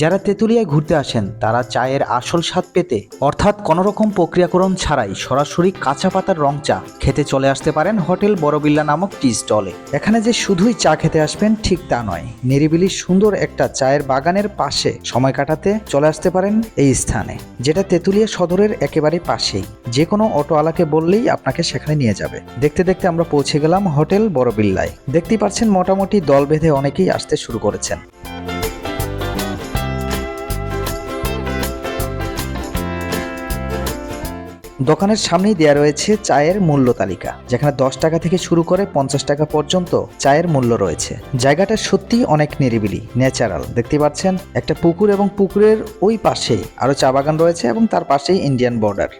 যারা তেঁতুলিয়ায় ঘুরতে আসেন, তারা চায়ের আসল স্বাদ পেতে, অর্থাৎ কোনোরকম প্রক্রিয়াকরণ ছাড়াই সরাসরি কাঁচা পাতার রং চা খেতে চলে আসতে পারেন হোটেল বড়বিল্লা নামক টি স্টলে। এখানে যে শুধুই চা খেতে আসবেন, ঠিক তা নয়। নিরিবিলি সুন্দর একটা চায়ের বাগানের পাশে সময় কাটাতে চলে আসতে পারেন এই স্থানে, যেটা তেঁতুলিয়া সদরের একেবারে পাশেই। যে কোনো অটোওয়ালাকে বললেই আপনাকে সেখানে নিয়ে যাবে। দেখতে দেখতে আমরা পৌঁছে গেলাম হোটেল বড়বিল্লায়। দেখতেই পাচ্ছেন, মোটামুটি দল বেঁধে অনেকেই আসতে শুরু করেছেন। দোকানের সামনেই দেয়া রয়েছে চায়ের মূল্য তালিকা, যেখানে দশ টাকা থেকে শুরু করে পঞ্চাশ টাকা পর্যন্ত চায়ের মূল্য রয়েছে। জায়গাটা সত্যি অনেক নিরিবিলি, ন্যাচারাল। দেখতে পাচ্ছেন, একটা পুকুর এবং পুকুরের ওই পাশেই আরও চা বাগান রয়েছে এবং তার পাশেই ইন্ডিয়ান বর্ডার।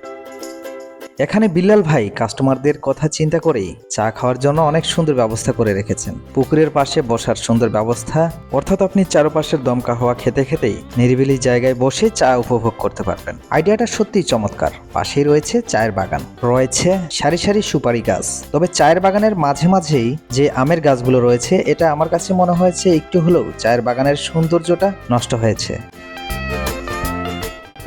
এখানে বিল্লাল ভাই কাস্টমারদের কথা চিন্তা করেই চা খাওয়ার জন্য অনেক সুন্দর ব্যবস্থা করে রেখেছেন। পুকুরের পাশে বসার সুন্দর ব্যবস্থা, অর্থাৎ আপনি চারপাশের দমকা হওয়া খেতে খেতেই নিরিবিলি জায়গায় বসে চা উপভোগ করতে পারবেন। আইডিয়াটা সত্যিই চমৎকার। পাশেই রয়েছে চায়ের বাগান। রয়েছে সারি সারি সুপারি গাছ। তবে চায়ের বাগানের মাঝে মাঝেই যে আমের গাছগুলো রয়েছে, এটা আমার কাছে মনে হয়েছে একটু হলেও চায়ের বাগানের সৌন্দর্যটা নষ্ট হয়েছে।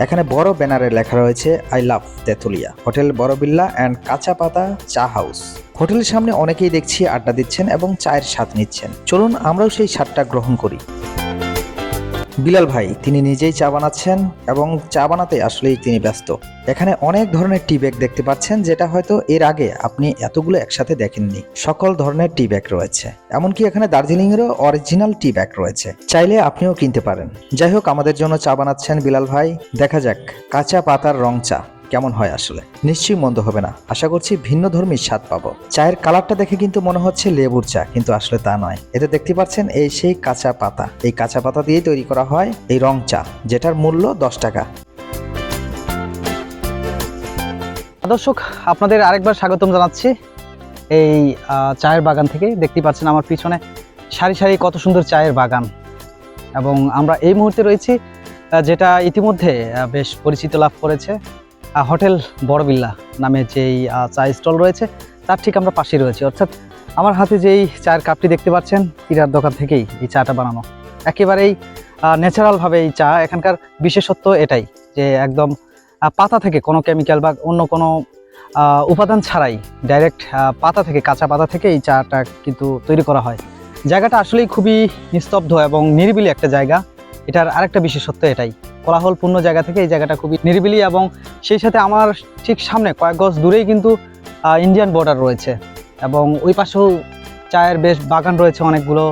এখানে বড় ব্যানারে লেখা রয়েছে, আই লাভ তেথুলিয়া হোটেল বড় বিল্লা অ্যান্ড কাঁচা পাতা চা হাউস। হোটেলের সামনে অনেকেই দেখছি আড্ডা দিচ্ছেন এবং চায়ের স্বাদ নিচ্ছেন। চলুন আমরাও সেই স্বাদটা গ্রহণ করি। বিলাল ভাই, তিনি নিজেই চা বানাচ্ছেন এবং চা বানাতে আসলেই তিনি ব্যস্ত। এখানে অনেক ধরনের টি ব্যাগ দেখতে পাচ্ছেন, যেটা হয়তো এর আগে আপনি এতগুলো একসাথে দেখেননি। সকল ধরনের টি ব্যাগ রয়েছে। এমনকি এখানে দার্জিলিংয়েরও অরিজিনাল টি ব্যাগ রয়েছে। চাইলে আপনিও কিনতে পারেন। যাই হোক, আমাদের জন্য চা বানাচ্ছেন বিলাল ভাই। দেখা যাক, কাঁচা পাতার রং চা। কেমন হয় আসলে? নিশ্চয়ই মন্দ হবে না। আশা করছি ভিন্ন ধর্মীর স্বাদ পাবো। চায়ের কালারটা দেখে কিন্তু মনে হচ্ছে লেবুর চা, কিন্তু আসলে তা নয়। এতে দেখতে পাচ্ছেন এই সেই কাঁচা পাতা। এই কাঁচা পাতা দিয়েই তৈরি করা হয় এই রং চা, যেটার মূল্য দশ টাকা। দর্শক, আপনাদের আরেকবার স্বাগতম জানাচ্ছি। এই চায়ের বাগান থেকে দেখতে পাচ্ছেন আমার পিছনে সারি সারি কত সুন্দর চায়ের বাগান। এবং আমরা এই মুহূর্তে রয়েছি যেটা ইতিমধ্যে বেশ পরিচিত লাভ করেছে। হোটেল বড়বিল্লা নামে যেই চা স্টল রয়েছে, তার ঠিক আমরা পাশেই রয়েছি। অর্থাৎ আমার হাতে যেই চায়ের কাপটি দেখতে পাচ্ছেন কিরার দোকান থেকেই এই চাটা বানানো। একেবারেই ন্যাচারালভাবে এই চা, এখানকার বিশেষত্ব এটাই যে একদম পাতা থেকে কোনো কেমিক্যাল বা অন্য কোনো উপাদান ছাড়াই ডাইরেক্ট পাতা থেকে, কাঁচা পাতা থেকে এই চাটা কিন্তু তৈরি করা হয়। জায়গাটা আসলেই খুবই নিস্তব্ধ এবং নিরিবিলি একটা জায়গা। এটার আরেকটা বিশেষত্ব এটাই। কোলাহলপূর্ণ জায়গা থেকে এই জায়গাটা খুবই নিরিবিলি এবং সেই সাথে আমার ঠিক সামনে কয়েক গজ দূরেই কিন্তু ইন্ডিয়ান বর্ডার রয়েছে। এবং ওই পাশেও চায়ের বেশ বাগান রয়েছে অনেকগুলো।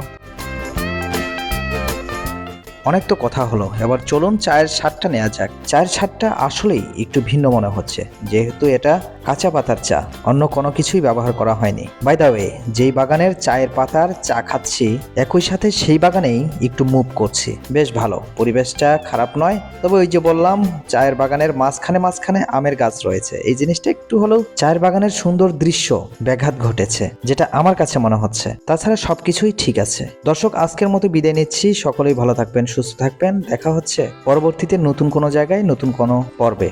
অনেক তো কথা হলো। এবার চলুন চায়ের স্বাদটা নেওয়া যাক। চায়ের স্বাদটা আসলেই একটু ভিন্ন মনে হচ্ছে, যেহেতু এটা কাঁচা পাতার চা, অন্য কোনো কিছুই ব্যবহার করা হয়নি। বাই দা ওয়ে যেই বাগানের চায়ের পাতার চা খাচ্ছি, একই সাথে সেই বাগানেই একটু মুভ করছি। বেশ ভালো, পরিবেশটা খারাপ নয়, তবে ওই যে বললাম, চায়ের বাগানের মাঝখানে মাঝখানে আমের গাছ রয়েছে। এই জিনিসটা একটু হলেও চায়ের বাগানের সুন্দর দৃশ্য ব্যাঘাত ঘটেছে, যেটা আমার কাছে মনে হচ্ছে। তাছাড়া সবকিছুই ঠিক আছে। দর্শক, আজকের মতো বিদায় নিচ্ছি। সকলেই ভালো থাকবেন সুস্থ থাকবেন। দেখা হচ্ছে পরবর্তীতে নতুন কোনো জায়গায় নতুন কোনো পর্বে।